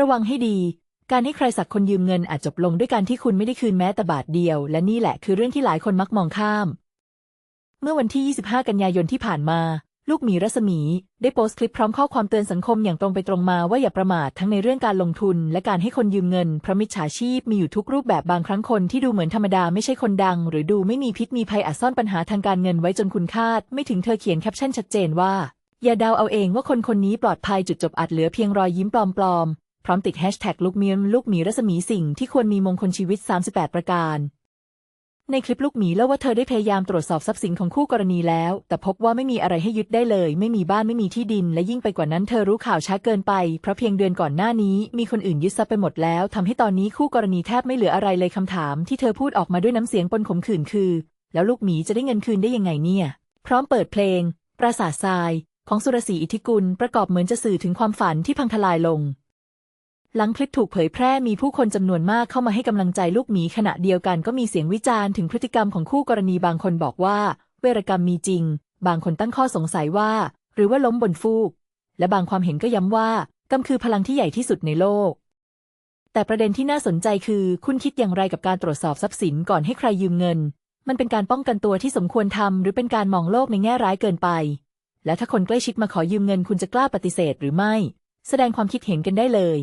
ระวังให้ดี การให้ใครสักคนยืมเงินอาจจบลงด้วยการที่คุณไม่ได้คืนแม้แต่บาทเดียว และนี่แหละคือเรื่องที่หลายคนมักมองข้าม เมื่อวันที่ 25 กันยายนที่ผ่านมา ลูกหมีรัศมี ได้โพสต์คลิปพร้อมข้อความเตือนสังคมอย่างตรงไปตรงมาว่าอย่าประมาททั้งในเรื่องการลงทุน และการให้คนยืมเงินเพราะมิจฉาชีพมีอยู่ทุกรูปแบบบางครั้งคนที่ดูเหมือนธรรมดาไม่ใช่คนดัง หรือดูไม่มีพิษมีภัยอาจซ่อนปัญหาทางการเงินไว้จนคุณคาด ไม่ถึงเธอเขียนแคปชั่นชัดเจนว่าอย่าเดาเอาเองว่าคนคนนี้ปลอดภัยจุดจบอาจเหลือเพียงรอยยิ้มปลอม พร้อมติดแฮชแท็กลูกเมียมลูกหมีรัศมีสิ่งที่ควรมีมงคลชีวิต 38 ประการ ในคลิปลูกหมีเล่าว่าเธอได้พยายามตรวจสอบทรัพย์สินของคู่กรณีแล้ว แต่พบว่าไม่มีอะไรให้ยึดได้เลย ไม่มีบ้านไม่มีที่ดิน และยิ่งไปกว่านั้นเธอรู้ข่าวช้าเกินไป เพราะเพียงเดือนก่อนหน้านี้มีคนอื่นยึดทรัพย์ไปหมดแล้วทำให้ตอนนี้คู่กรณีแทบไม่เหลืออะไรเลยคำถาม ที่เธอพูดออกมาด้วยน้ำเสียงปนขมขื่นคือ แล้วลูกหมีจะได้เงินคืนได้ยังไงเนี่ย พร้อมเปิดเพลง ปราสาททราย ของสุรศรีอิทธิกุลประกอบเหมือนจะสื่อถึงความฝันที่พังทลายลง หลังคลิปถูกเผยแพร่มีผู้คนจำนวนมากเข้ามาให้กำลังใจลูกหมีขณะเดียวกันก็มีเสียงวิจารณ์ถึงพฤติกรรมของคู่กรณีบางคนบอกว่า เวรกรรมมีจริง บางคนตั้งข้อสงสัยว่า หรือว่าล้มบนฟูก และบางความเห็นก็ย้ำว่ากรรมคือพลังที่ใหญ่ที่สุดในโลก แต่ประเด็นที่น่าสนใจคือ คุณคิดอย่างไรกับการตรวจสอบทรัพย์สินก่อนให้ใครยืมเงิน มันเป็นการป้องกันตัวที่สมควรทำหรือเป็นการมองโลกในแง่ร้ายเกินไป และถ้าคนใกล้ชิดมาขอยืมเงิน คุณจะกล้าปฏิเสธหรือไม่ แสดงความคิดเห็นกันได้เลย